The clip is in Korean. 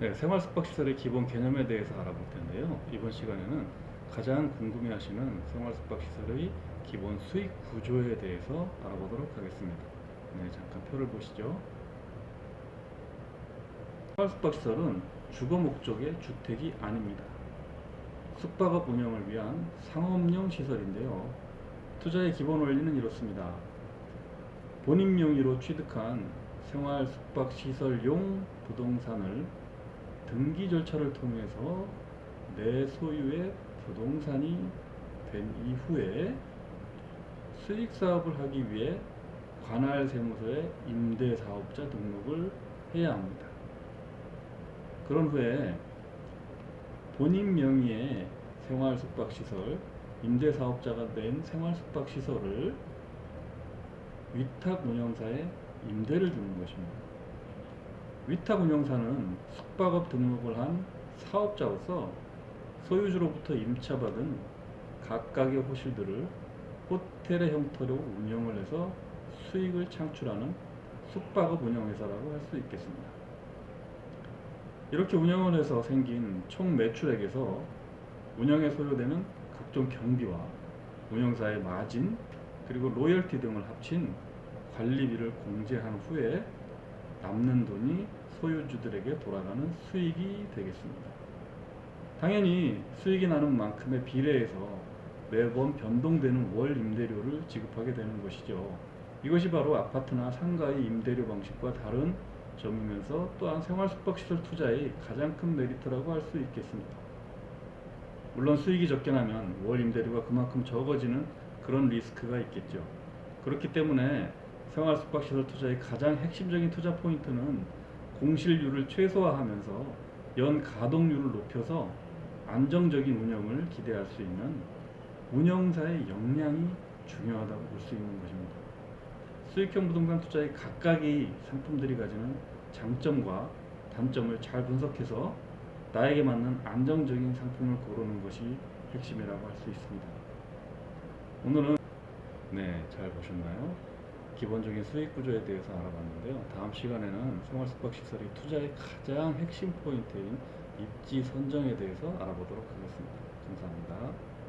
네, 생활 숙박 시설의 기본 개념에 대해서 알아볼 텐데요. 이번 시간에는 가장 궁금해하시는 생활 숙박 시설의 기본 수익 구조에 대해서 알아보도록 하겠습니다. 네, 잠깐 표를 보시죠. 생활 숙박 시설은 주거 목적의 주택이 아닙니다. 숙박업 운영을 위한 상업용 시설인데요. 투자의 기본 원리는 이렇습니다. 본인 명의로 취득한 생활 숙박 시설용 부동산을 등기 절차를 통해서 내 소유의 부동산이 된 이후에 수익 사업을 하기 위해 관할 세무서에 임대 사업자 등록을 해야 합니다. 그런 후에 본인 명의의 생활 숙박 시설, 임대 사업자가 된 생활 숙박 시설을 위탁 운영사에 임대를 주는 것입니다. 위탁 운영사는 숙박업 등록을 한 사업자로서 소유주로부터 임차받은 각각의 호실들을 호텔의 형태로 운영을 해서 수익을 창출하는 숙박업 운영회사라고 할 수 있겠습니다. 이렇게 운영을 해서 생긴 총 매출액에서 운영에 소요되는 각종 경비와 운영사의 마진 그리고 로열티 등을 합친 관리비를 공제한 후에 남는 돈이 소유주들에게 돌아가는 수익이 되겠습니다. 당연히 수익이 나는 만큼의 비례해서 매번 변동되는 월 임대료를 지급하게 되는 것이죠. 이것이 바로 아파트나 상가의 임대료 방식과 다른 점이면서 또한 생활 숙박시설 투자의 가장 큰 메리트라고 할 수 있겠습니다. 물론 수익이 적게 나면 월 임대료가 그만큼 적어지는 그런 리스크가 있겠죠. 그렇기 때문에 생활 숙박시설 투자의 가장 핵심적인 투자 포인트는 공실률을 최소화하면서 연 가동률을 높여서 안정적인 운영을 기대할 수 있는 운영사의 역량이 중요하다고 볼 수 있는 것입니다. 수익형 부동산 투자의 각각의 상품들이 가지는 장점과 단점을 잘 분석해서 나에게 맞는 안정적인 상품을 고르는 것이 핵심이라고 할 수 있습니다. 오늘은 네, 잘 보셨나요? 기본적인 수익 구조에 대해서 알아봤는데요. 다음 시간에는 생활 숙박 시설의 투자의 가장 핵심 포인트인 입지 선정에 대해서 알아보도록 하겠습니다. 감사합니다.